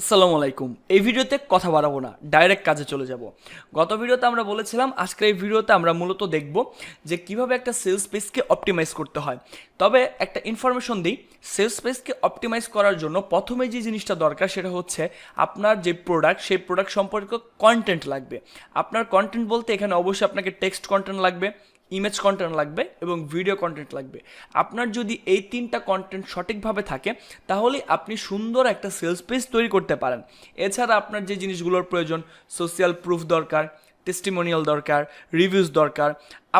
আসসালামু আলাইকুম। এই ভিডিওতে কথা বাড়াবো না ডাইরেক্ট কাজে চলে যাব। গত ভিডিওতে আমরা বলেছিলাম, আজকের এই ভিডিওতে আমরা মূলত দেখব যে কীভাবে একটা সেলস পেজকে অপটিমাইজ করতে হয়। তবে একটা ইনফরমেশন দিই সেলস পেজকে অপটিমাইজ করার জন্য প্রথমে যে জিনিসটা দরকার সেটা হচ্ছে আপনার যে প্রোডাক্ট সেই প্রোডাক্ট সম্পর্কে কন্টেন্ট লাগবে। আপনার কন্টেন্ট বলতে এখানে অবশ্যই আপনাকে টেক্সট কন্টেন্ট লাগবে ইমেজ কন্টেন্ট লাগবে এবং ভিডিও কন্টেন্ট লাগবে। আপনার যদি এই তিনটা কন্টেন্ট সঠিকভাবে থাকে, তাহলে আপনি সুন্দর একটা সেলস পেজ তৈরি করতে পারেন। এছাড়া আপনার যে জিনিসগুলোর প্রয়োজন সোশ্যাল প্রুফ দরকার টেস্টিমোনিয়াল দরকার রিভিউজ দরকার,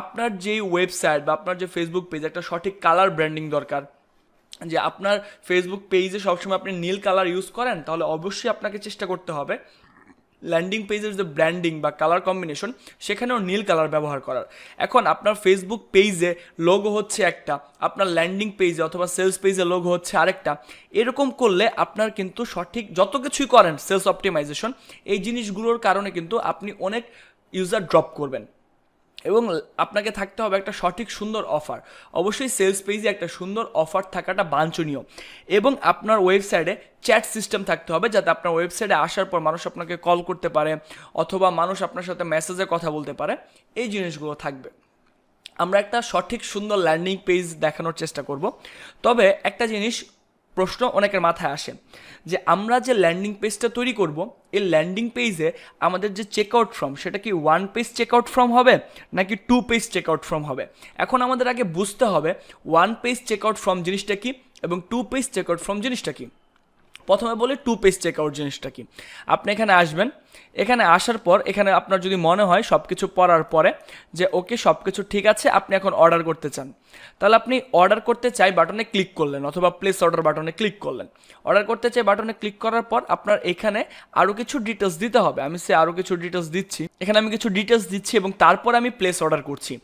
আপনার যেই ওয়েবসাইট বা আপনার যে ফেসবুক পেজ একটা সঠিক কালার ব্র্যান্ডিং দরকার। যে আপনার ফেসবুক পেজে সবসময় আপনি নীল কালার ইউজ করেন, তাহলে অবশ্যই আপনাকে চেষ্টা করতে হবে। ল্যান্ডিং পেজের যে ব্র্যান্ডিং বা কালার কম্বিনেশন সেখানেও নীল কালার ব্যবহার করার। এখন আপনার ফেসবুক পেজে লোগো হচ্ছে একটা, আপনার ল্যান্ডিং পেজে অথবা সেলস পেজে লোগো হচ্ছে আরেকটা, এরকম করলে আপনার কিন্তু সঠিক যত কিছুই করেন সেলস অপটিমাইজেশন এই জিনিসগুলোর কারণে কিন্তু আপনি অনেক ইউজার ড্রপ করবেন। এবং আপনাকে থাকতে হবে একটা সঠিক সুন্দর অফার অবশ্যই সেলস পেজে একটা সুন্দর অফার থাকাটা বাঞ্ছনীয়। এবং আপনার ওয়েবসাইটে চ্যাট সিস্টেম থাকতে হবে যাতে আপনার ওয়েবসাইটে আসার পর মানুষ আপনাকে কল করতে পারে অথবা মানুষ আপনার সাথে মেসেজে কথা বলতে পারে। এই জিনিসগুলো থাকবে। আমরা একটা সঠিক সুন্দর ল্যান্ডিং পেজ দেখানোর চেষ্টা করব। তবে একটা জিনিস প্রশ্ন অনেকের মাথায় আসে, যে আমরা যে ল্যান্ডিং পেজটা তৈরি করব, এই ল্যান্ডিং পেজে আমাদের যে চেক আউট ফর্ম সেটা কি one page check out form হবে, নাকি two page check out form হবে? এখন আমাদের আগে বুঝতে হবে one page check out form জিনিসটা কি, এবং two page check out form জিনিসটা কি। প্রথমে বলি টু পেজ চেক আউট জিনিসটা কি। আপনি এখানে আসবেন, এখানে আসার পর এখানে আপনার যদি মনে হয় সব কিছু পড়ার পরে যে, ওকে সব কিছু ঠিক আছে, আপনি এখন অর্ডার করতে চান। তাহলে আপনি অর্ডার করতে চাই বাটনে ক্লিক করলেন অথবা প্লেস অর্ডার বাটনে ক্লিক করলেন। অর্ডার করতে চাই বাটনে ক্লিক করার পর আপনার এখানে আরও কিছু ডিটেলস দিতে হবে। আমি সে আরও কিছু ডিটেলস দিচ্ছি। এখানে আমি কিছু ডিটেলস দিচ্ছি এবং তারপর আমি প্লেস অর্ডার করছি।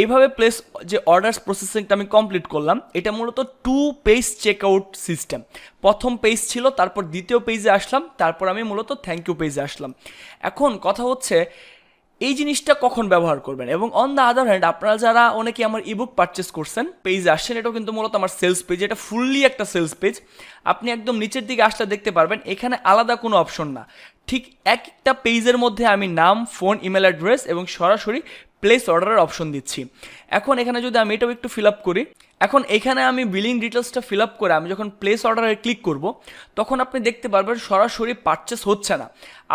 এইভাবে প্লেস যে অর্ডার্স প্রসেসিংটা আমি কমপ্লিট করলাম, এটা মূলত two page check out system প্রথম পেজ ছিল, তারপর দ্বিতীয় পেজে আসলাম, তারপর আমি মূলত থ্যাংক ইউ পেজে আসলাম। এখন কথা হচ্ছে, এই জিনিসটা কখন ব্যবহার করবেন? এবং অন দ্য আদার হ্যান্ড আপনারা যারা অনেকে আমার ইবুক পারচেস করছেন পেজে আসছেন, এটাও কিন্তু মূলত আমার সেলস পেজ এটা ফুললি একটা সেলস পেজ আপনি একদম নিচের দিকে আসলে দেখতে পারবেন, এখানে আলাদা কোনো অপশন না। ঠিক এক একটা পেজের মধ্যে আমি নাম ফোন ইমেল অ্যাড্রেস এবং সরাসরি প্লেস অর্ডারের অপশন দিচ্ছি। এখন এখানে যদি আমি এটাও একটু ফিল আপ করি, এখন এখানে আমি বিলিং ডিটেলসটা ফিল আপ করে আমি যখন প্লেস অর্ডারে ক্লিক করব, তখন আপনি দেখতে পারবেন সরাসরি পারচেস হচ্ছে না।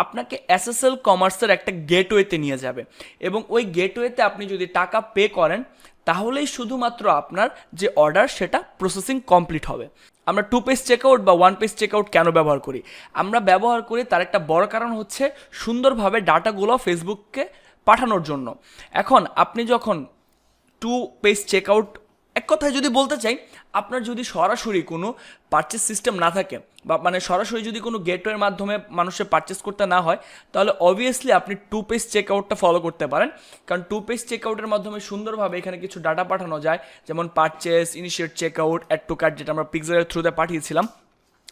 আপনাকে এসএসএল কমার্সের একটা গেটওয়েতে নিয়ে যাবে। এবং ওই গেটওয়েতে আপনি যদি টাকা পে করেন, তাহলেই শুধুমাত্র আপনার যে অর্ডার সেটা প্রসেসিং কমপ্লিট হবে। আমরা টু পেজ চেকআউট বা ওয়ান পেজ চেকআউট কেন ব্যবহার করি? আমরা ব্যবহার করি, তার একটা বড় কারণ হচ্ছে সুন্দরভাবে ডাটাগুলো ফেসবুককে পাঠানোর জন্য। এখন আপনি যখন টু পেজ চেক আউট এক কথায় যদি বলতে চাই, আপনার যদি সরাসরি কোনো পারচেস সিস্টেম না থাকে, বা মানে সরাসরি যদি কোনো গেটওয়ের মাধ্যমে মানুষের পারচেস করতে না হয়, তাহলে অবভিয়াসলি আপনি টু পেজ চেক আউটটা ফলো করতে পারেন। কারণ টু পেজ চেকআউটের মাধ্যমে সুন্দরভাবে এখানে কিছু ডাটা পাঠানো যায়, যেমন purchase initiate checkout add to cart যেটা আমরা পিক্সেলের থ্রুতে পাঠিয়েছিলাম।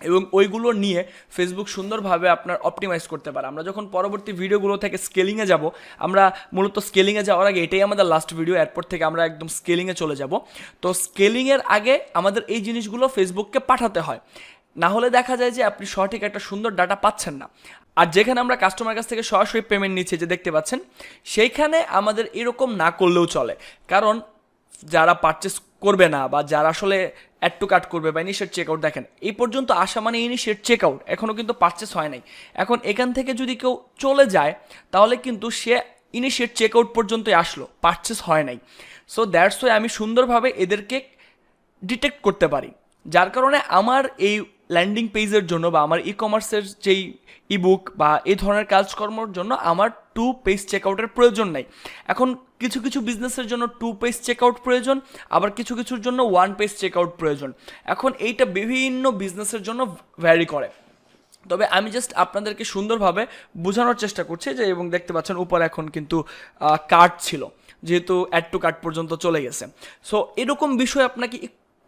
এবং ওইগুলো নিয়ে ফেসবুক সুন্দরভাবে আপনার অপটিমাইজ করতে পারে। আমরা যখন পরবর্তী ভিডিওগুলো থেকে স্কেলিংয়ে যাব, আমরা মূলত স্কেলিংয়ে যাওয়ার আগে এটাই আমাদের লাস্ট ভিডিও এরপর থেকে আমরা একদম স্কেলিংয়ে চলে যাব। তো স্কেলিংয়ের আগে আমাদের এই জিনিসগুলো ফেসবুককে পাঠাতে হয়। না হলে দেখা যায় যে আপনি সঠিক একটা সুন্দর ডাটা পাচ্ছেন না। আর যেখানে আমরা কাস্টমার কাছ থেকে সরাসরি পেমেন্ট নিচ্ছি যে দেখতে পাচ্ছেন, সেইখানে আমাদের এরকম না করলেও চলে। কারণ যারা পারচেস করবে না বা যারা আসলে অ্যাড টু কাট করবে বা ইনিশিয়েট চেক আউট দেখেন, এই পর্যন্ত আসা মানে ইনিশিয়েট চেক আউট এখনও কিন্তু পারচেস হয় নাই। এখন এখান থেকে যদি কেউ চলে যায়, তাহলে কিন্তু সে ইনিশিয়েট চেক আউট পর্যন্তই আসলো পারচেস হয় নাই। সো দ্যাটস ওয়ে আমি সুন্দরভাবে এদেরকে ডিটেক্ট করতে পারি। যার কারণে আমার এই ল্যান্ডিং পেজের জন্য বা আমার ই কমার্সের যেই ইবুক বা এই ধরনের কাজকর্মর জন্য আমার টু পেজ চেকআউটের প্রয়োজন নাই। এখন কিছু কিছু বিজনেসের জন্য টু পেজ চেকআউট প্রয়োজন, আবার কিছু, কিছুর জন্য ওয়ান পেজ চেকআউট প্রয়োজন। এখন এইটা বিভিন্ন বিজনেসের জন্য ভ্যারি করে। তবে আমি জাস্ট আপনাদেরকে সুন্দরভাবে বোঝানোর চেষ্টা করছি যে, এবং দেখতে পাচ্ছেন উপর এখন কিন্তু কার্ড ছিল, যেহেতু অ্যাড টু কার্ড পর্যন্ত চলে গেছে। সো এরকম বিষয় আপনাকে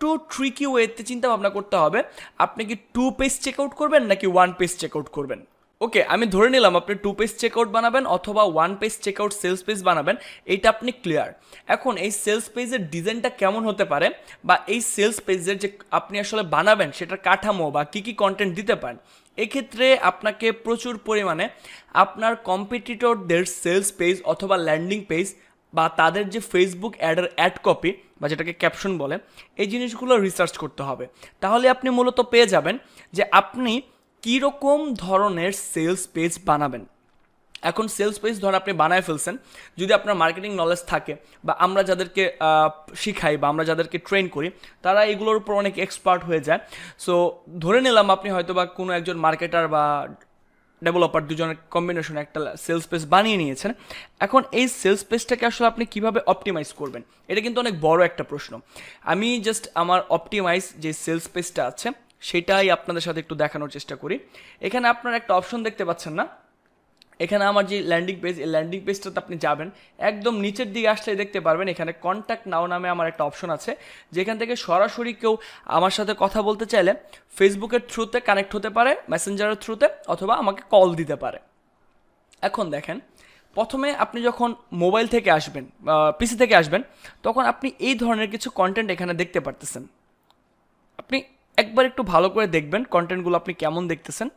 একটু ট্রিকি ওয়েতে চিন্তা ভাবনা করতে হবে। আপনি কি টু পেজ চেক আউট করবেন নাকি ওয়ান পেজ চেক আউট করবেন? ওকে আমি ধরে নিলাম আপনি টু পেজ চেক আউট বানাবেন অথবা one page checkout sales page বানাবেন, এইটা আপনি ক্লিয়ার এখন এই সেলস পেজের ডিজাইনটা কেমন হতে পারে বা এই সেলস পেজের যে আপনি আসলে বানাবেন সেটার কাঠামো বা কী কী কন্টেন্ট দিতে পারেন, এক্ষেত্রে আপনাকে প্রচুর পরিমাণে আপনার কম্পিটিটরদের সেলস পেজ অথবা ল্যান্ডিং পেজ বা তাদের যে ফেসবুক অ্যাডের অ্যাড কপি বা যেটাকে ক্যাপশন বলে, এই জিনিসগুলো রিসার্চ করতে হবে। তাহলে আপনি মূলত পেয়ে যাবেন যে আপনি কীরকম ধরনের সেলস পেজ বানাবেন। এখন সেলস পেজ ধর আপনি বানায় ফেলছেন, যদি আপনার মার্কেটিং নলেজ থাকে বা আমরা যাদেরকে শিখাই বা আমরা যাদেরকে ট্রেন করি, তারা এগুলোর উপর অনেক এক্সপার্ট হয়ে যায়। সো ধরে নিলাম আপনি হয়তো বা কোনো একজন মার্কেটার বা ডেভেলপার দুজনের কম্বিনেশন একটা সেলস পেজ বানিয়ে নিয়েছেন। এখন এই সেলস পেজটাকে আসলে আপনি কীভাবে অপটিমাইজ করবেন? এটা কিন্তু অনেক বড় একটা প্রশ্ন। আমি জাস্ট আমার অপটিমাইজ যে সেলস পেজটা আছে, সেটাই আপনাদের সাথে একটু দেখানোর চেষ্টা করি। এখানে আপনার একটা অপশন দেখতে পাচ্ছেন না। এখানে আমার যে ল্যান্ডিং পেজ এই ল্যান্ডিং পেজটাতে আপনি যাবেন। একদম নিচের দিকে আসলে দেখতে পারবেন, এখানে কন্ট্যাক্ট নাও নামে আমার একটা অপশন আছে। যেখান থেকে সরাসরি কেউ আমার সাথে কথা বলতে চাইলে ফেসবুকের থ্রুতে কানেক্ট হতে পারে মেসেঞ্জারের থ্রুতে অথবা আমাকে কল দিতে পারে। এখন দেখেন, প্রথমে আপনি যখন মোবাইল থেকে আসবেন পিসি থেকে আসবেন, তখন আপনি এই ধরনের কিছু কন্টেন্ট এখানে দেখতে পারতেছেন। আপনি একবার একটু ভালো করে দেখবেন কন্টেন্টগুলো আপনি কেমন দেখতেছেন।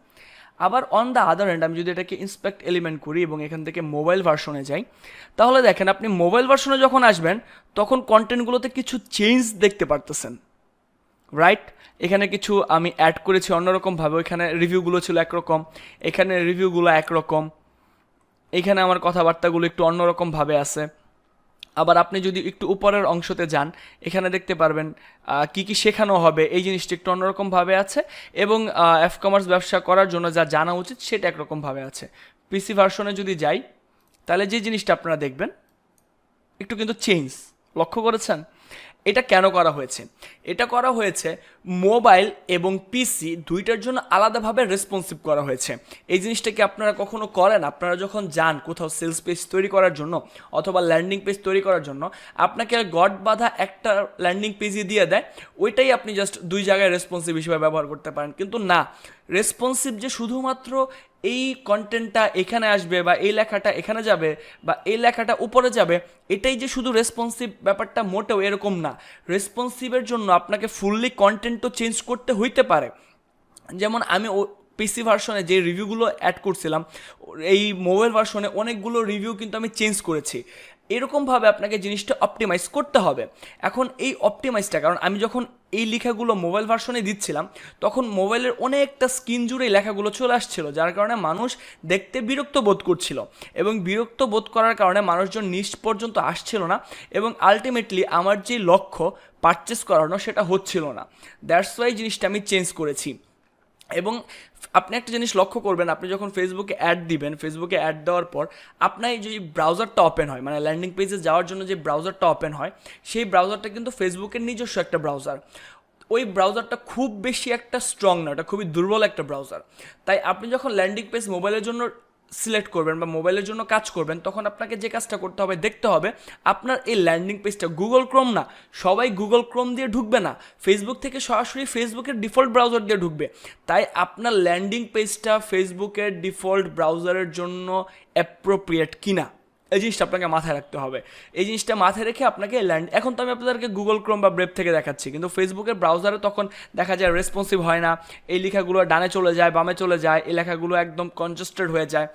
আবার অন দ্য আদার হ্যান্ড আমি যদি এটাকে ইন্সপেক্ট এলিমেন্ট করি এবং এখান থেকে মোবাইল ভার্সনে যাই, তাহলে দেখেন আপনি মোবাইল ভার্সনে যখন আসবেন, তখন কন্টেন্টগুলোতে কিছু চেঞ্জ দেখতে পারতেছেন রাইট এখানে কিছু আমি অ্যাড করেছি অন্যরকমভাবে ওইখানে রিভিউগুলো ছিল একরকম, এখানে রিভিউগুলো একরকম, এখানে আমার কথাবার্তাগুলো একটু অন্যরকমভাবে আছে। আবার আপনি যদি একটু উপরের অংশতে যান, এখানে দেখতে পারবেন কি কি শেখানো হবে, এই জিনিসটি একটু অন্যরকমভাবে আছে এবং এফ কমার্স ব্যবসা করার জন্য যা জানা উচিত সেটা একরকমভাবে আছে। পিসি ভার্সনে যদি যাই, তাহলে যে জিনিসটা আপনারা দেখবেন, একটু কিন্তু চেঞ্জ লক্ষ্য করেছেন? এটা কেন করা হয়েছে? এটা করা হয়েছে মোবাইল এবং পিসি দুইটার জন্য আলাদাভাবে রেসপন্সিভ করা হয়েছে। এই জিনিসটা কি আপনারা কখনো করেন? আপনারা যখন যান কোথাও সেলস পেজ তৈরি করার জন্য অথবা ল্যান্ডিং পেজ তৈরি করার জন্য, আপনাকে গড বাঁধা একটা ল্যান্ডিং পেজই দিয়ে দেয়, ওইটাই আপনি জাস্ট দুই জায়গায় রেসপন্সিভ হিসেবে ব্যবহার করতে পারেন। কিন্তু না রেসপন্সিভ যে শুধুমাত্র এই কন্টেন্টটা এখানে আসবে বা এই লেখাটা এখানে যাবে বা এই লেখাটা উপরে যাবে, এটাই যে শুধু রেসপন্সিভ ব্যাপারটা মোটেও এরকম না। রেসপন্সিভের জন্য আপনাকে ফুললি কন্টেন্টও চেঞ্জ করতে হইতে পারে। যেমন আমি ও পিসি ভার্সনে যে রিভিউগুলো অ্যাড করছিলাম, এই মোবাইল ভার্সনে অনেকগুলো রিভিউ কিন্তু আমি চেঞ্জ করেছি। এরকমভাবে আপনাকে জিনিসটা অপটিমাইজ করতে হবে। এখন এই অপটিমাইজটা কারণ আমি যখন এই লেখাগুলো মোবাইল ভার্সনে দিচ্ছিলাম, তখন মোবাইলের অনেকটা স্ক্রিন জুড়ে লেখাগুলো চলে আসছিল, যার কারণে মানুষ দেখতে বিরক্ত বোধ করছিল এবং বিরক্ত বোধ করার কারণে মানুষজন নিচ পর্যন্ত আসছিল না এবং আলটিমেটলি আমার যে লক্ষ্য পারচেস করানো সেটা হচ্ছিল না। দ্যাটস ওয়াই জিনিসটা আমি চেঞ্জ করেছি। এবং আপনি একটা জিনিস লক্ষ্য করবেন, আপনি যখন ফেসবুকে অ্যাড দিবেন ফেসবুকে অ্যাড দেওয়ার পর আপনার যে ব্রাউজারটা ওপেন হয় মানে ল্যান্ডিং পেজে যাওয়ার জন্য যে ব্রাউজারটা ওপেন হয়, সেই ব্রাউজারটা কিন্তু ফেসবুকের নিজস্ব একটা ব্রাউজার ওই ব্রাউজারটা খুব বেশি একটা স্ট্রং না, ওটা খুবই দুর্বল একটা ব্রাউজার তাই আপনি যখন ল্যান্ডিং পেজ মোবাইলের জন্য সিলেক্ট করবেন বা মোবাইলের জন্য কাজ করবেন, তখন আপনাকে যে কাজটা করতে হবে, দেখতে হবে, আপনার এই ল্যান্ডিং পেজটা গুগল ক্রোম না। সবাই গুগল ক্রোম দিয়ে ঢুকবে না। ফেসবুক থেকে সরাসরি ফেসবুকের ডিফল্ট ব্রাউজার দিয়ে ঢুকবে। তাই আপনার ল্যান্ডিং পেজটা ফেসবুকের ডিফল্ট ব্রাউজারের জন্য অ্যাপ্রোপ্রিয়েট কিনা, এই জিনিসটা আপনাকে মাথায় রাখতে হবে। এই জিনিসটা মাথায় রেখে আপনাকে ল্যান্ড এখন তো আমি আপনাদেরকে গুগল ক্রোম বা ব্রেভ থেকে দেখাচ্ছি, কিন্তু ফেসবুকের ব্রাউজারে তখন দেখা যায় রেসপন্সিভ হয় না। এই লেখাগুলো ডানে চলে যায়, বামে চলে যায়, এই লেখাগুলো একদম কনজেস্টেড হয়ে যায়।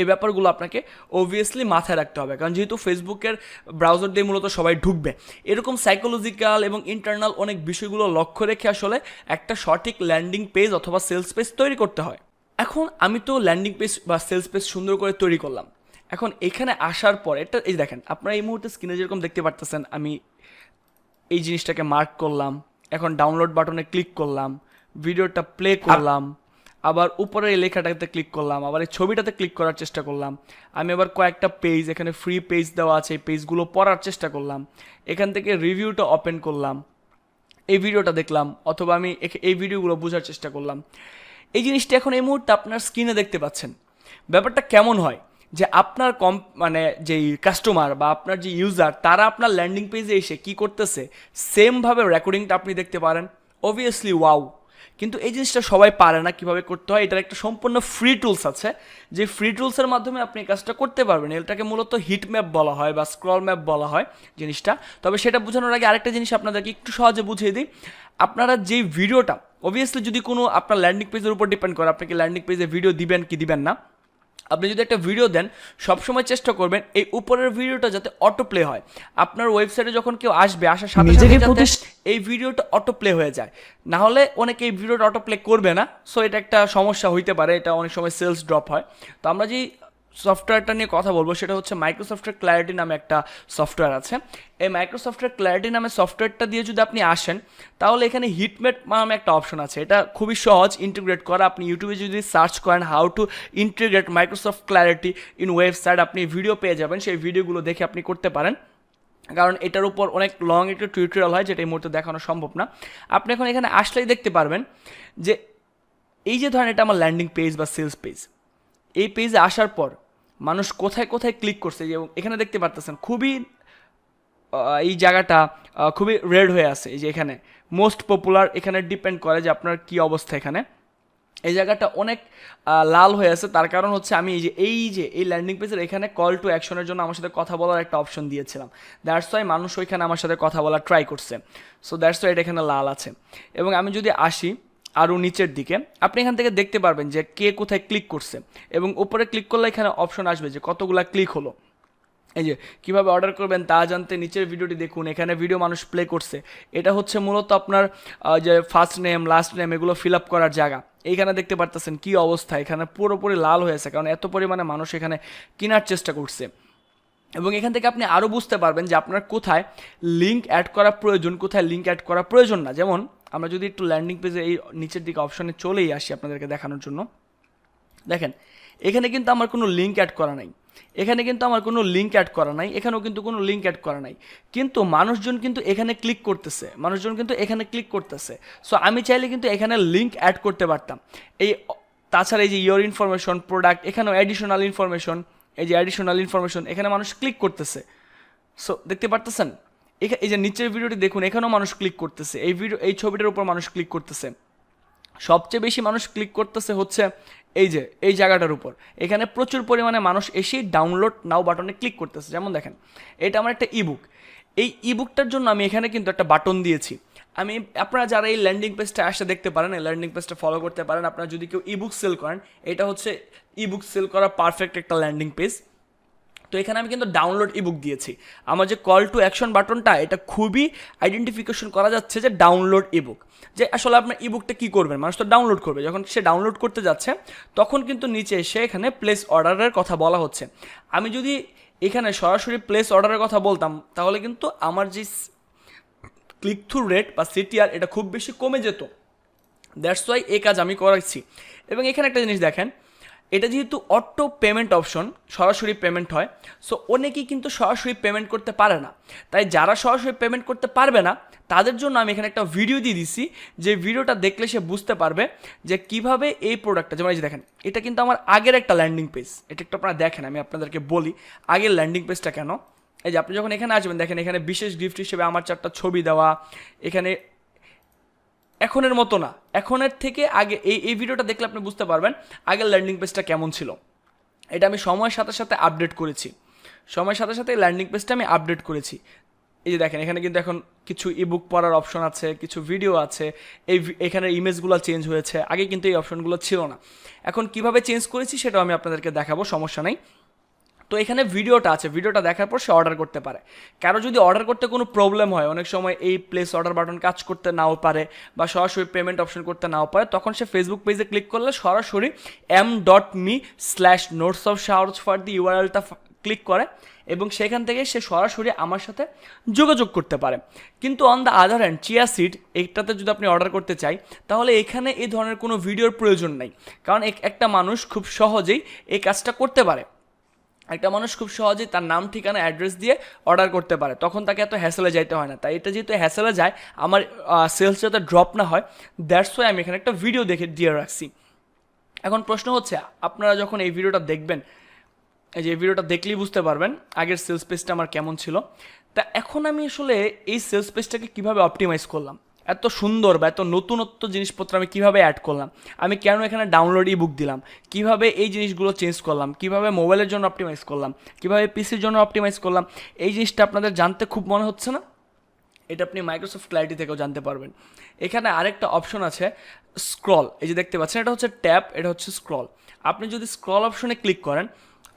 এই ব্যাপারগুলো আপনাকে অবভিয়াসলি মাথায় রাখতে হবে। কারণ যেহেতু ফেসবুকের ব্রাউজার দিয়ে মূলত সবাই ঢুকবে এরকম সাইকোলজিক্যাল এবং ইন্টারনাল অনেক বিষয়গুলো লক্ষ্য রেখে আসলে একটা সঠিক ল্যান্ডিং পেজ অথবা সেলস পেজ তৈরি করতে হয়। এখন আমি তো ল্যান্ডিং পেজ বা সেলস পেজ সুন্দর করে তৈরি করলাম। এখন এখানে আসার পর এটা এই দেখেন আপনারা এই মুহূর্তে স্ক্রিনে যেরকম দেখতে পারতেছেন আমি এই জিনিসটাকে মার্ক করলাম এখন ডাউনলোড বাটনে ক্লিক করলাম ভিডিওটা প্লে করলাম। আবার উপরের এই লেখাটাতে ক্লিক করলাম, আবার এই ছবিটাতে ক্লিক করার চেষ্টা করলাম। আমি আবার কয়েকটা পেজ এখানে ফ্রি পেজ দেওয়া আছে, এই পেজগুলো পড়ার চেষ্টা করলাম। এখান থেকে রিভিউটা ওপেন করলাম। এই ভিডিওটা দেখলাম, অথবা আমি এই ভিডিওগুলো বোঝার চেষ্টা করলাম। এই জিনিসটা এখন এই মুহূর্তে আপনার স্ক্রিনে দেখতে পাচ্ছেন। ব্যাপারটা কেমন হয়? যে আপনার কম মানে যেই কাস্টমার বা আপনার যে ইউজার তারা আপনার ল্যান্ডিং পেজে এসে কি করতেছে? সেমভাবে রেকর্ডিংটা আপনি দেখতে পারেন। অবভিয়াসলি ওয়াও কিন্তু এই জিনিসটা সবাই পারে না কীভাবে করতে হয়। এটার একটা সম্পূর্ণ ফ্রি টুলস আছে। যে ফ্রি টুলসের মাধ্যমে আপনি এই কাজটা করতে পারবেন। এটাকে মূলত হিট ম্যাপ বলা হয় বা স্ক্রল ম্যাপ বলা হয় জিনিসটা। তবে সেটা বোঝানোর আগে আরেকটা জিনিস আপনাদেরকে একটু সহজে বুঝিয়ে দিই। আপনারা যেই ভিডিওটা অবভিয়াসলি যদি কোনো আপনার ল্যান্ডিং পেজের উপর ডিপেন্ড করে আপনাকে ল্যান্ডিং পেজে ভিডিও দিবেন কি দিবেন না? আপনি যদি একটা ভিডিও দেন সবসময় চেষ্টা করবেন এই উপরের ভিডিওটা যাতে অটো প্লে হয়। আপনার ওয়েবসাইটে যখন কেউ আসবে আসার সাথে সাথে যাতে এই ভিডিওটা অটো প্লে হয়ে যায়। না হলে অনেকে এই ভিডিওটা অটো প্লে করবে না। সো এটা একটা সমস্যা হইতে পারে এটা অনেক সময় সেলস ড্রপ হয়। তো আমরা যে সফটওয়্যারটা নিয়ে কথা বলব, সেটা হচ্ছে মাইক্রোসফটের ক্ল্যারিটি নামে একটা সফটওয়্যার আছে। এই মাইক্রোসফটের ক্ল্যারিটি নামে সফটওয়্যারটা দিয়ে যদি আপনি আসেন, তাহলে এখানে হিটমেট নামে একটা অপশন আছে। এটা খুবই সহজ ইন্টিগ্রেট করা। আপনি ইউটিউবে যদি সার্চ করেন how to integrate Microsoft Clarity in website আপনি ভিডিও পেয়ে যাবেন। সেই ভিডিওগুলো দেখে আপনি করতে পারেন। কারণ এটার উপর অনেক লং একটা টিউটোরিয়াল হয়, যেটা এই মুহূর্তে দেখানো সম্ভব না। আপনি এখন এখানে আসলেই দেখতে পারবেন যে এই যে ধরেন এটা আমার ল্যান্ডিং পেজ বা সেলস পেজ এই পেজে আসার পর মানুষ কোথায় কোথায় ক্লিক করছে এবং এখানে দেখতে পারতেছেন খুবই এই জায়গাটা খুবই রেড হয়ে আছে এই যে এখানে। মোস্ট পপুলার এখানে ডিপেন্ড করে যে আপনার কি অবস্থা এখানে। এই জায়গাটা অনেক লাল হয়ে আছে। তার কারণ হচ্ছে আমি এই যে এই যে, এই ল্যান্ডিং পেজের এখানে কল টু অ্যাকশনের জন্য আমার সাথে কথা বলার একটা অপশন দিয়েছিলাম। দ্যাটস ওয়াই মানুষ ওইখানে আমার সাথে কথা বলা ট্রাই করছে। সো দ্যাটস ওয়াই এটা এখানে লাল আছে। এবং আমি যদি আসি আরও নিচের দিকে। আপনি এখান থেকে দেখতে পারবেন যে কে কোথায় ক্লিক করছে এবং উপরে ক্লিক করলে এখানে অপশন আসবে যে কতগুলা ক্লিক হলো। এই যে, কীভাবে অর্ডার করবেন তা জানতে নিচের ভিডিওটি দেখুন। এখানে ভিডিও মানুষ প্লে করছে। এটা হচ্ছে মূলত আপনার যে ফার্স্ট নেম লাস্ট নেম এগুলো ফিল আপ করার জায়গা। এইখানে দেখতে পারতেছেন কি অবস্থা। এখানে পুরোপুরি লাল হয়েছে কারণ এত পরিমাণে মানুষ এখানে কেনার চেষ্টা করছে। এবং এখান থেকে আপনি আরও বুঝতে পারবেন যে আপনার কোথায় লিঙ্ক অ্যাড করা প্রয়োজন, কোথায় লিঙ্ক অ্যাড করা প্রয়োজন না। যেমন, আমরা যদি একটু ল্যান্ডিং পেজে এই নিচের দিকে অপশনে চলেই আসি আপনাদেরকে দেখানোর জন্য। দেখেন, এখানে কিন্তু আমার কোনো লিঙ্ক অ্যাড করা নাই। এখানে কিন্তু আমার কোনো লিঙ্ক অ্যাড করা নাই, এখানেও কিন্তু কোনো লিঙ্ক অ্যাড করা নাই। কিন্তু মানুষজন কিন্তু এখানে ক্লিক করতেছে, মানুষজন কিন্তু এখানে ক্লিক করতেছে। সো আমি চাইলে কিন্তু এখানে লিঙ্ক অ্যাড করতে পারতাম। এই, তাছাড়া এই যে ইয়োর ইনফরমেশন প্রোডাক্ট এখানেও অ্যাডিশনাল ইনফরমেশন এই যে অ্যাডিশনাল ইনফরমেশন এখানে মানুষ ক্লিক করতেছে। সো দেখতে পারতেছেন? এখানে এই যে নিচের ভিডিওটি দেখুন, এখানেও মানুষ ক্লিক করতেছে। এই ভিডিও এই ছবিটার উপর মানুষ ক্লিক করতেছে। সবচেয়ে বেশি মানুষ ক্লিক করতেছে হচ্ছে এই যে, এই জায়গাটার উপর। এখানে প্রচুর পরিমাণে মানুষ এসেই ডাউনলোড নাও বাটনে ক্লিক করতেছে। যেমন দেখেন, এটা আমার একটা ইবুক এই ইবুকটার জন্য আমি এখানে কিন্তু একটা বাটন দিয়েছি। আমি আপনারা যারা এই ল্যান্ডিং পেজটা আসে দেখতে পারেন, এই ল্যান্ডিং পেজটা ফলো করতে পারেন, আপনারা যদি কেউ ইবুক সেল করেন, এটা হচ্ছে ইবুক সেল করা পারফেক্ট একটা ল্যান্ডিং পেজ তো এখানে আমি কিন্তু ডাউনলোড ইবুক দিয়েছি। আমার যে কল টু অ্যাকশন বাটনটা এটা খুবই আইডেন্টিফিকেশন করা যাচ্ছে যে ডাউনলোড ইবুক যে আসলে আপনার ইবুকটা কী করবেন? মানুষ তো ডাউনলোড করবে। যখন সে ডাউনলোড করতে যাচ্ছে, তখন কিন্তু নিচে এসে এখানে প্লেস অর্ডারের কথা বলা হচ্ছে। আমি যদি এখানে সরাসরি প্লেস অর্ডারের কথা বলতাম, তাহলে কিন্তু আমার যে ক্লিক থ্রু রেট বা সিটিআর এটা খুব বেশি কমে যেত। দ্যাটস ওয়াই এই কাজ আমি করাচ্ছি এবং এখানে একটা জিনিস দেখেন, এটা যেহেতু অটো পেমেন্ট অপশন সরাসরি পেমেন্ট হয় সো অনেকেই কিন্তু সরাসরি পেমেন্ট করতে পারে না। তাই যারা সরাসরি পেমেন্ট করতে পারবে না, তাদের জন্য আমি এখানে একটা ভিডিও দিয়ে দিছি, যে ভিডিওটা দেখলে সে বুঝতে পারবে যে কীভাবে এই প্রোডাক্টটা যেমন এই দেখেন, এটা কিন্তু আমার আগের একটা ল্যান্ডিং পেজ এটা একটু আপনারা দেখেন, আমি আপনাদেরকে বলি, আগের ল্যান্ডিং পেজটা কেন? এই যে আপনি যখন এখানে আসবেন, দেখেন এখানে বিশেষ গিফট হিসেবে আমার চারটা ছবি দেওয়া। এখানে এখনের মতো না। এখনের থেকে আগে এই এই ভিডিওটা দেখলে আপনি বুঝতে পারবেন আগের ল্যান্ডিং পেজটা কেমন ছিল। এটা আমি সময়ের সাথে সাথে আপডেট করেছি। সময়ের সাথে সাথে ল্যান্ডিং পেজটা আমি আপডেট করেছি। এই যে দেখেন, এখানে কিন্তু এখন কিছু ইবুক পড়ার অপশন আছে, কিছু ভিডিও আছে। এই এখানে ইমেজগুলো চেঞ্জ হয়েছে। আগে কিন্তু এই অপশনগুলো ছিল না। এখন কীভাবে চেঞ্জ করেছি সেটাও আমি আপনাদেরকে দেখাবো, সমস্যা নেই। তো এখানে ভিডিওটা আছে, ভিডিওটা দেখার পর সে অর্ডার করতে পারে। কারও যদি অর্ডার করতে কোনো প্রবলেম হয়, অনেক সময় এই প্লেস অর্ডার বাটন কাজ করতে নাও পারে বা সরাসরি পেমেন্ট অপশন করতে নাও পারে, তখন সে ফেসবুক পেজে ক্লিক করলে সরাসরি m dot me slash notes of Shahraj for the ইউআরএলটা click করে এবং সেখান থেকে সে সরাসরি আমার সাথে যোগাযোগ করতে পারে। কিন্তু on the other hand chia seed এইটাতে যদি আপনি অর্ডার করতে চাই, তাহলে এখানে এই ধরনের কোনো ভিডিওর প্রয়োজন নেই। কারণ এক- একটা মানুষ খুব সহজেই এই কাজটা করতে পারে। একটা মানুষ খুব সহজেই তার নাম, ঠিকানা অ্যাড্রেস দিয়ে অর্ডার করতে পারে। তখন তাকে এত হ্যাসেলে যাইতে হয় না। তাই এটা যেহেতু হ্যাসেলে যায়, আমার সেলস যাতে ড্রপ না হয় দ্যাটস ওয়াই আমি এখানে একটা ভিডিও দেখে, দিয়ে রাখছি। এখন প্রশ্ন হচ্ছে, আপনারা যখন এই ভিডিওটা দেখবেন, এই যে ভিডিওটা দেখলেই বুঝতে পারবেন আগের সেলস পেজটা আমার কেমন ছিল। তা এখন আমি আসলে এই সেলস পেজটাকে কীভাবে অপটিমাইজ করলাম? এত সুন্দর বা এত নতুনত্ব জিনিসপত্র আমি কীভাবে অ্যাড করলাম? আমি কেন এখানে ডাউনলোড ই বুক দিলাম? কীভাবে এই জিনিসগুলো চেঞ্জ করলাম? কীভাবে মোবাইলের জন্য অপটিমাইজ করলাম? কীভাবে পিসির জন্য অপটিমাইজ করলাম? এই জিনিসটা আপনাদের জানতে খুব মনে হচ্ছে না? এটা আপনি মাইক্রোসফট ক্লারিটি থেকেও জানতে পারবেন। এখানে আরেকটা অপশন আছে স্ক্রল এই যে দেখতে পাচ্ছেন, এটা হচ্ছে ট্যাপ এটা হচ্ছে স্ক্রল আপনি যদি স্ক্রল অপশনে ক্লিক করেন,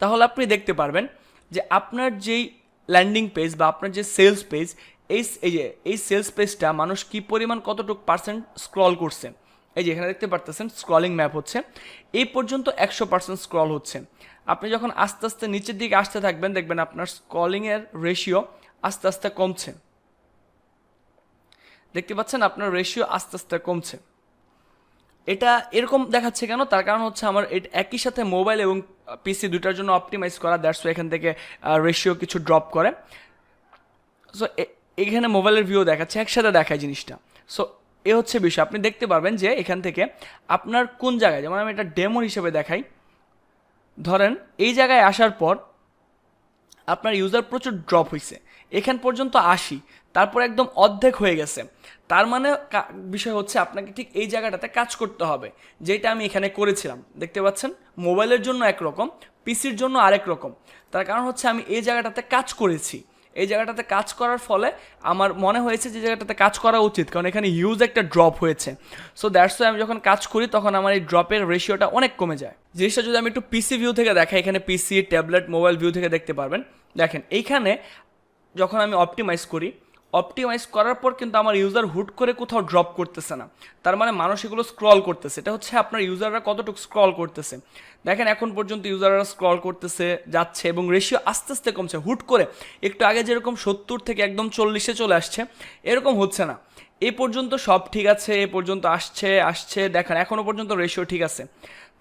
তাহলে আপনি দেখতে পারবেন যে আপনার যেই ল্যান্ডিং পেজ বা আপনার যে সেলস পেজ এই এই যে, এই সেলস পেজটা মানুষ কি পরিমাণ কতটুকু পার্সেন্ট স্ক্রল করছে? এই যে, এখানে দেখতে পারতেছেন স্ক্রলিং ম্যাপ হচ্ছে। এই পর্যন্ত একশো পার্সেন্ট স্ক্রল হচ্ছে। আপনি যখন আস্তে আস্তে নিচের দিকে আসতে থাকবেন, দেখবেন আপনার স্ক্রলিংয়ের রেশিও আস্তে আস্তে কমছে। দেখতে পাচ্ছেন, আপনার রেশিও আস্তে আস্তে কমছে। এটা এরকম দেখাচ্ছে কেন? তার কারণ হচ্ছে আমার এটা একই সাথে মোবাইল এবং পিসি দুটার জন্য অপটিমাইজ করা দ্যাটস এখান থেকে রেশিও কিছু ড্রপ করে। সো এখানে মোবাইলের ভিউ দেখাচ্ছে, একসাথে দেখায় জিনিসটা। সো এ হচ্ছে বিষয়। আপনি দেখতে পারবেন যে এখান থেকে আপনার কোন জায়গায়, যেমন আমি এটা ডেমোর হিসেবে দেখাই। ধরেন, এই জায়গায় আসার পর আপনার ইউজার প্রচুর ড্রপ হয়েছে এখান পর্যন্ত আসি, তারপর একদম অর্ধেক হয়ে গেছে। তার মানে বিষয় হচ্ছে আপনাকে ঠিক এই জায়গাটাতে কাজ করতে হবে, যেটা আমি এখানে করেছিলাম। দেখতে পাচ্ছেন? মোবাইলের জন্য একরকম পিসির জন্য আরেক রকম। তার কারণ হচ্ছে আমি এই জায়গাটাতে কাজ করেছি। এই জায়গাটাতে কাজ করার ফলে আমার মনে হয়েছে যে জায়গাটাতে কাজ করা উচিত, কারণ এখানে হিউজ একটা ড্রপ হয়েছে। সো দ্যাটস আমি যখন কাজ করি, তখন আমার এই ড্রপের রেশিওটা অনেক কমে যায়। জিনিসটা যদি আমি একটু পিসি ভিউ থেকে দেখাই, এখানে পিসি ট্যাবলেট মোবাইল ভিউ থেকে দেখতে পারবেন। দেখেন, এইখানে যখন আমি অপটিমাইজ করি অপটিমাইজ করার পর কিন্তু আমার ইউজার হুট করে কোথাও ড্রপ করতেছে না। তার মানে মানুষ এগুলো স্ক্রল করতেছে। এটা হচ্ছে আপনার ইউজাররা কতটুকু স্ক্রল করতেছে। দেখেন এখন পর্যন্ত ইউজাররা স্ক্রল করতেছে, যাচ্ছে এবং রেশিও আস্তে আস্তে কমছে। হুট করে একটু আগে যেরকম সত্তর থেকে একদম চল্লিশে চলে আসছে, এরকম হচ্ছে না। এ পর্যন্ত সব ঠিক আছে, এ পর্যন্ত আসছে আসছে, দেখেন এখনও পর্যন্ত রেশিও ঠিক আছে।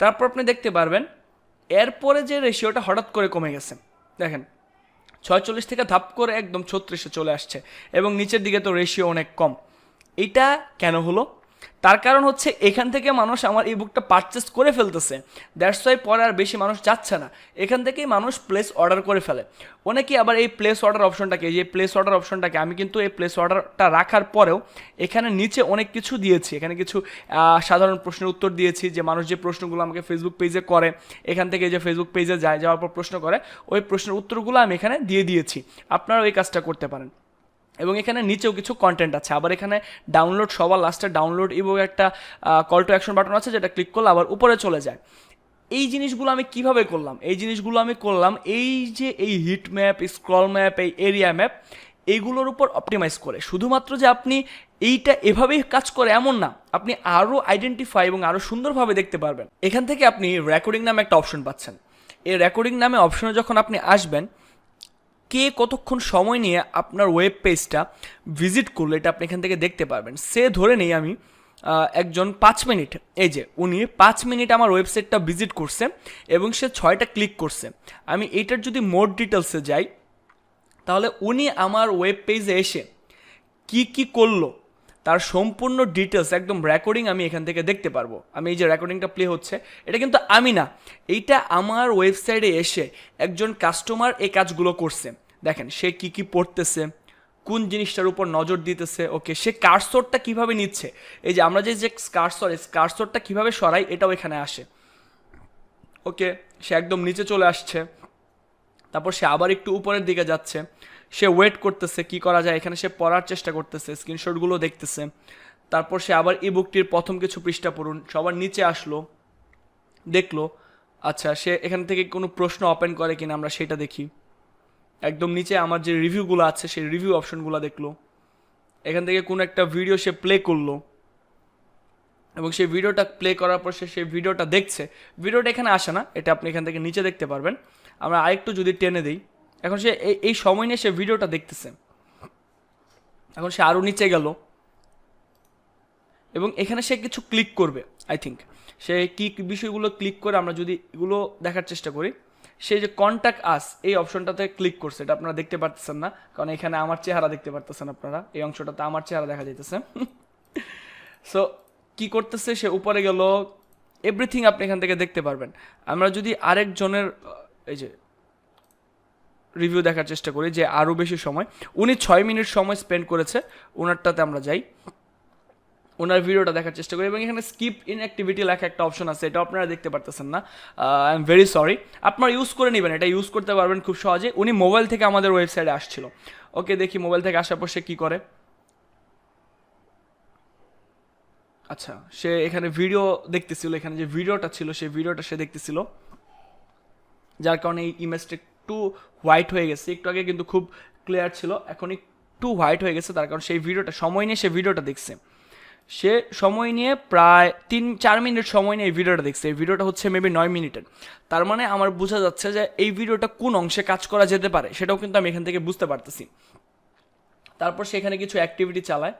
তারপর আপনি দেখতে পারবেন, এরপরে যে রেশিওটা হঠাৎ করে কমে গেছে। দেখেন ছয়চল্লিশ থেকে ধাপ করে একদম ছত্রিশে চলে আসছে। এবং নিচের দিকে তো রেশিও অনেক কম। এটা কেন হলো? তার কারণ হচ্ছে এখান থেকে মানুষ আমার এই বুকটা পারচেস করে ফেলতেছে। দ্যাটস ওয়াই পরে আর বেশি মানুষ যাচ্ছে না। এখান থেকেই মানুষ প্লেস অর্ডার করে ফেলে। অনেকেই আবার এই প্লেস অর্ডার অপশনটাকে যে প্লেস অর্ডার অপশনটাকে আমি কিন্তু এই প্লেস অর্ডারটা রাখার পরেও এখানে নিচে অনেক কিছু দিয়েছি। এখানে কিছু সাধারণ প্রশ্নের উত্তর দিয়েছি যে মানুষ যে প্রশ্নগুলো আমাকে ফেসবুক পেজে করে, এখান থেকে যে ফেসবুক পেজে যায়, যাওয়ার পর প্রশ্ন করে, ওই প্রশ্নের উত্তরগুলো আমি এখানে দিয়ে দিয়েছি। আপনারা ওই কাজটা করতে পারেন। এবং এখানে নিচেও কিছু কন্টেন্ট আছে। আবার এখানে ডাউনলোড সবার লাস্টে ডাউনলোড এবং একটা কল টু অ্যাকশন বাটন আছে যেটা ক্লিক করলে আবার উপরে চলে যায়। এই জিনিসগুলো আমি কীভাবে করলাম? এই জিনিসগুলো আমি করলাম এই যে এই হিট ম্যাপ স্ক্রল ম্যাপ এই এরিয়া ম্যাপ এইগুলোর উপর অপটিমাইজ করে। শুধুমাত্র যে আপনি এইটা এভাবেই কাজ করে এমন না, আপনি আরও আইডেন্টিফাই এবং আরও সুন্দরভাবে দেখতে পারবেন। এখান থেকে আপনি রেকর্ডিং নামে একটা অপশন পাচ্ছেন। এই রেকর্ডিং নামে অপশনে যখন আপনি আসবেন কে কতক্ষণ সময় নিয়ে আপনার ওয়েব পেজটা ভিজিট করল এটা আপনি এখান থেকে দেখতে পারবেন। সে ধরে নেই আমি একজন পাঁচ মিনিট এই যে, উনি পাঁচ মিনিট আমার ওয়েবসাইটটা ভিজিট করছে এবং সে ছয়টা ক্লিক করছে। আমি এইটার যদি মোর ডিটেলসে যাই, তাহলে উনি আমার ওয়েব পেজে এসে কি কি করল তার সম্পূর্ণ ডিটেলস একদম রেকর্ডিং আমি এখান থেকে দেখতে পারব। আমি এই যে রেকর্ডিংটা প্লে হচ্ছে, এটা কিন্তু আমি না, এইটা আমার ওয়েবসাইটে এসে একজন কাস্টমার এই কাজগুলো করছে। দেখেন, সে কি কি পড়তেছে, কোন জিনিসটার উপর নজর দিতেছে ওকে সে কার্সরটা কীভাবে নিচ্ছে? এই যে আমরা যে যে কার্সর কার্সরটা কীভাবে সরাই, এটাও এখানে আসে। ওকে সে একদম নিচে চলে আসছে, তারপর সে আবার একটু উপরের দিকে যাচ্ছে। সে ওয়েট করতেছে, কি করা যায়? এখানে সে পড়ার চেষ্টা করতেছে স্ক্রিনশটগুলো দেখতেছে। তারপর সে আবার ই বুকটির প্রথম কিছু পৃষ্ঠা পড়ুন, সবার নিচে আসলো, দেখল আচ্ছা সে এখান থেকে কোনো প্রশ্ন ওপেন করে কিনা আমরা সেটা দেখি। একদম নিচে আমার যে রিভিউগুলো আছে, সেই রিভিউ অপশনগুলো দেখল। এখান থেকে কোনো একটা ভিডিও সে প্লে করল। এবং সেই ভিডিওটা প্লে করার পর সে সেই ভিডিওটা দেখছে। ভিডিওটা এখানে আসে না, এটা আপনি এখান থেকে নিচে দেখতে পারবেন। আমরা আরেকটু যদি টেনে দিই এখন সে এই সময় নিয়ে সে ভিডিওটা দেখতেছে। এখন সে আরও নিচে গেল। এবং এখানে সে কিছু ক্লিক করবে আই থিঙ্ক সে কি কি বিষয়গুলো ক্লিক করে আমরা যদি এগুলো দেখার চেষ্টা করি, সে যে কন্ট্যাক্ট আস এই অপশনটাতে ক্লিক করছে, এটা আপনারা দেখতে পারতেছেন না, কারণ এখানে আমার চেহারা দেখতে পারতেছেন আপনারা, এই অংশটাতে আমার চেহারা দেখা যাইতেছে। সো কি করতেছে, সে উপরে গেল এভরিথিং আপনি এখান থেকে দেখতে পারবেন। আমরা যদি আরেকজনের, এই যে রিভিউ দেখার চেষ্টা করি যে আরও বেশি সময়। উনি ছয় মিনিট সময় স্পেন্ড করেছে, ওনারটাতে আমরা যাই। ওনার ভিডিওটা দেখার চেষ্টা করি এবং এখানে স্কিপ ইনঅ্যাক্টিভিটি লেখা একটা অপশন আছে এটা আপনারা দেখতে পারতেছেন না। আই এম ভেরি সরি আপনারা ইউজ করে নেবেন, এটা ইউজ করতে পারবেন খুব সহজে। উনি মোবাইল থেকে আমাদের ওয়েবসাইটে আসছিল। ওকে দেখি মোবাইল থেকে আসার পর সে কী করে। আচ্ছা সে এখানে ভিডিও দেখতেছিল, এখানে যে ভিডিওটা ছিল, সেই ভিডিওটা সে দেখতেছিল। যার কারণে এই ইমেজটা একটু হোয়াইট হয়ে গেছে। একটু আগে কিন্তু খুব ক্লিয়ার ছিল, এখন একটু হোয়াইট হয়ে গেছে, তার কারণ সেই ভিডিওটা, সময় নিয়ে সে ভিডিওটা দেখছে। সে সময় নিয়ে প্রায় তিন, চার মিনিট সময় নিয়ে এই ভিডিওটা দেখছে। এই ভিডিওটা হচ্ছে মেবি নয় মিনিটের। তার মানে আমার বোঝা যাচ্ছে যে এই ভিডিওটা কোন অংশে কাজ করা যেতে পারে, সেটাও কিন্তু আমি এখান থেকে বুঝতে পারতেছি। তারপর সেখানে কিছু অ্যাক্টিভিটি চালায়।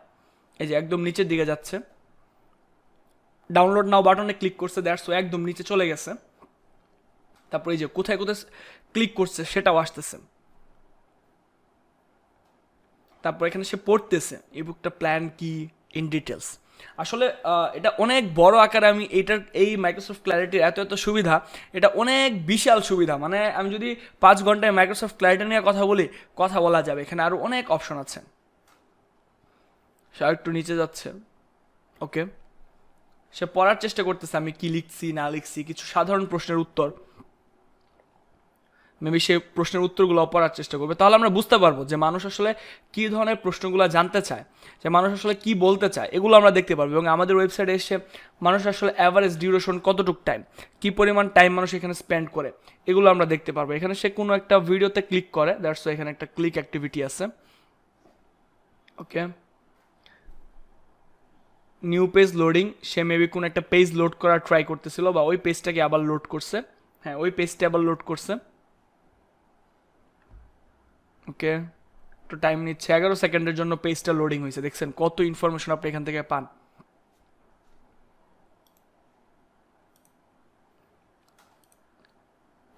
এই যে একদম নিচের দিকে যাচ্ছে। ডাউনলোড নাও বাটনে ক্লিক করছে দ্যাটস একদম নিচে চলে গেছে। তারপর এই যে কোথায় কোথায় ক্লিক করছে সেটাও আসতেছে। তারপর এখানে সে পড়তেছে, এই বুকটা প্ল্যান কি ইন ডিটেলস আসলে এটা অনেক বড় আকারে আমি এইটার, এই মাইক্রোসফট ক্ল্যারিটির এত এত সুবিধা, এটা অনেক বিশাল সুবিধা। মানে আমি যদি পাঁচ ঘন্টায় মাইক্রোসফট ক্ল্যারিটি নিয়ে কথা বলি, কথা বলা যাবে। এখানে আরও অনেক অপশন আছে। সে একটু নিচে যাচ্ছে। ওকে সে পড়ার চেষ্টা করতেছে আমি কি লিখছি, না লিখছি, কিছু সাধারণ প্রশ্নের উত্তর। মেবি সে প্রশ্নের উত্তরগুলো পড়ার চেষ্টা করবে। তাহলে আমরা বুঝতে পারব যে মানুষ আসলে কী ধরনের প্রশ্নগুলো জানতে চায়, যে মানুষ আসলে কি বলতে চায়, এগুলো আমরা দেখতে পারব। এবং আমাদের ওয়েবসাইটে এসে মানুষ আসলে অ্যাভারেজ ডিউরেশন কতটুক টাইম কি পরিমাণ টাইম মানুষ এখানে স্পেন্ড করে, এগুলো আমরা দেখতে পারব। এখানে সে কোনো একটা ভিডিওতে ক্লিক করে দ্যাটস এখানে একটা ক্লিক অ্যাক্টিভিটি আছে। ওকে নিউ পেজ লোডিং সে মেবি কোনো একটা পেজ লোড করার ট্রাই করতেছিল বা ওই পেজটাকে আবার লোড করছে। হ্যাঁ ওই পেজটা আবার লোড করছে। ওকে? একটু টাইম নিচ্ছে। এগারো সেকেন্ডের জন্য পেজটা লোডিং হয়েছে, দেখছেন? কত ইনফরমেশন আপনি এখান থেকে পান?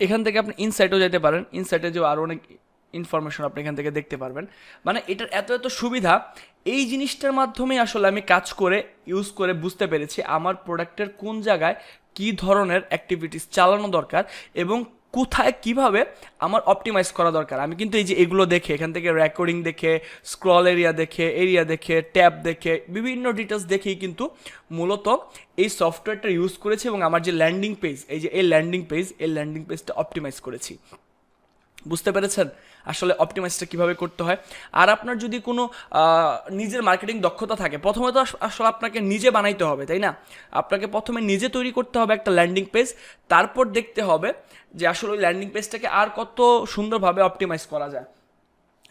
এখান থেকে আপনি ইনসাইটেও যেতে পারেন। ইনসাইটে যে আরও অনেক ইনফরমেশন আপনি এখান থেকে দেখতে পারবেন। মানে এটার এত এত সুবিধা, এই জিনিসটার মাধ্যমেই আসলে আমি কাজ করে ইউজ করে বুঝতে পেরেছি আমার প্রোডাক্টের কোন জায়গায় কী ধরনের অ্যাক্টিভিটিস চালানো দরকার এবং কোথায় কীভাবে আমার অপটিমাইজ করা দরকার? আমি কিন্তু এই যে এগুলো দেখে, এখান থেকে রেকর্ডিং দেখে স্ক্রল এরিয়া দেখে এরিয়া দেখে ট্যাব দেখে, বিভিন্ন ডিটেলস দেখেই কিন্তু মূলত এই সফটওয়্যারটা ইউজ করেছি এবং আমার যে ল্যান্ডিং পেজ এই যে এই ল্যান্ডিং পেজ এই ল্যান্ডিং পেজটা অপটিমাইজ করেছি। বুঝতে পেরেছেন? আসলে অপটিমাইজটা কীভাবে করতে হয়? আর আপনার যদি কোনো নিজের মার্কেটিং দক্ষতা থাকে, প্রথমে তো আসলে আপনাকে নিজে বানাইতে হবে, তাই না? আপনাকে প্রথমে নিজে তৈরি করতে হবে একটা ল্যান্ডিং পেজ তারপর দেখতে হবে যে আসলে ওই ল্যান্ডিং পেজটাকে আর কত সুন্দরভাবে অপটিমাইজ করা যায়।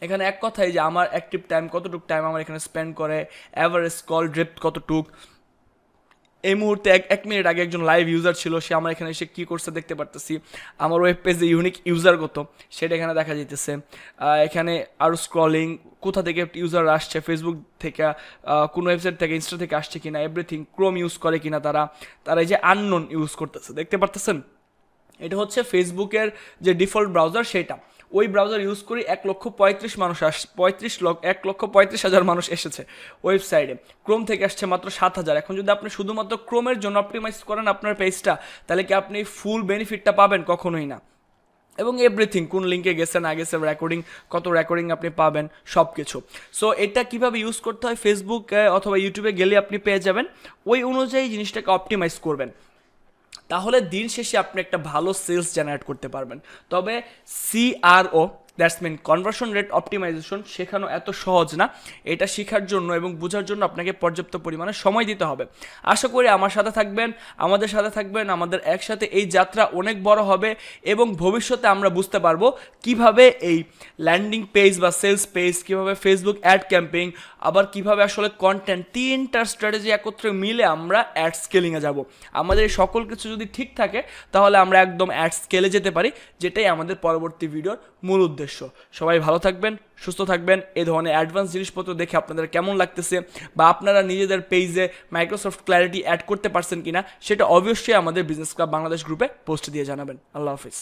এখানে এক কথাই যে আমার অ্যাক্টিভ টাইম কতটুক টাইম আমার এখানে স্পেন্ড করে অ্যাভারেজ কল ড্রিপ কতটুক। এই মুহূর্তে এক এক মিনিট আগে একজন লাইভ ইউজার ছিল, সে আমার এখানে এসে কী করছে দেখতে পারতেছি। আমার ওয়েব পেজে ইউনিক ইউজার কত, সেটা এখানে দেখা যেতেছে এখানে আরও স্ক্রলিং কোথা থেকে ইউজার আসছে ফেসবুক থেকে কোনো ওয়েবসাইট থেকে ইনস্টা থেকে আসছে কিনা এভরিথিং ক্রোম ইউজ করে কিনা তারা। তারা এই যে আননোন ইউজ করতেছে, দেখতে পারতেছেন? এটা হচ্ছে ফেসবুকের যে ডিফল্ট ব্রাউজার সেটা। ওই ব্রাউজার ইউজ করি এক লক্ষ পঁয়ত্রিশ মানুষ আস, পঁয়ত্রিশ লক্ষ এক লক্ষ পঁয়ত্রিশ হাজার মানুষ এসেছে ওয়েবসাইটে। ক্রোম থেকে আসছে মাত্র সাত হাজার। এখন যদি আপনি শুধুমাত্র ক্রোমের জন্য অপটিমাইজ করেন আপনার পেজটা তাহলে কি আপনি ফুল বেনিফিটটা পাবেন? কখনোই না। এবং এভরিথিং কোন লিঙ্কে গেছে, না গেছে রেকর্ডিং কত রেকর্ডিং আপনি পাবেন সব কিছু সো এটা কীভাবে ইউজ করতে হয়? ফেসবুক অথবা ইউটিউবে গেলে আপনি পেয়ে যাবেন। ওই অনুযায়ী জিনিসটাকে অপটিমাইজ করবেন। তাহলে দিন শেষে আপনি একটা ভালো সেলস জেনারেট করতে পারবেন। তবে CRO that's mean conversion rate optimisation শেখানো এত সহজ না। এটা শেখার জন্য এবং বোঝার জন্য আপনাকে পর্যাপ্ত পরিমাণে সময় দিতে হবে। আশা করি আমার সাথে থাকবেন, আমাদের সাথে থাকবেন, আমাদের একসাথে এই যাত্রা অনেক বড় হবে এবং ভবিষ্যতে আমরা বুঝতে পারব কীভাবে এই ল্যান্ডিং পেজ বা সেলস পেজ কীভাবে ফেসবুক অ্যাড ক্যাম্পেইন আবার কীভাবে আসলে কন্টেন্ট তিনটার স্ট্র্যাটেজি একত্রে মিলে আমরা অ্যাড স্কেলিংয়ে যাব। আমাদের সকল কিছু যদি ঠিক থাকে, তাহলে আমরা একদম অ্যাড স্কেলে যেতে পারি, যেটাই আমাদের পরবর্তী ভিডিওর মূল উদ্দেশ্য। সবাই ভালো থাকবেন, সুস্থ থাকবেন। এই ধরনের অ্যাডভান্স জিনিসপত্র দেখে আপনাদের কেমন লাগতেছে বা আপনারা নিজেদের পেজে মাইক্রোসফট ক্ল্যারিটি অ্যাড করতে পারছেন কিনা, সেটা অবশ্যই আমাদের বিজনেস ক্লাব বাংলাদেশ গ্রুপে পোস্ট দিয়ে জানাবেন। আল্লাহ হাফিজ।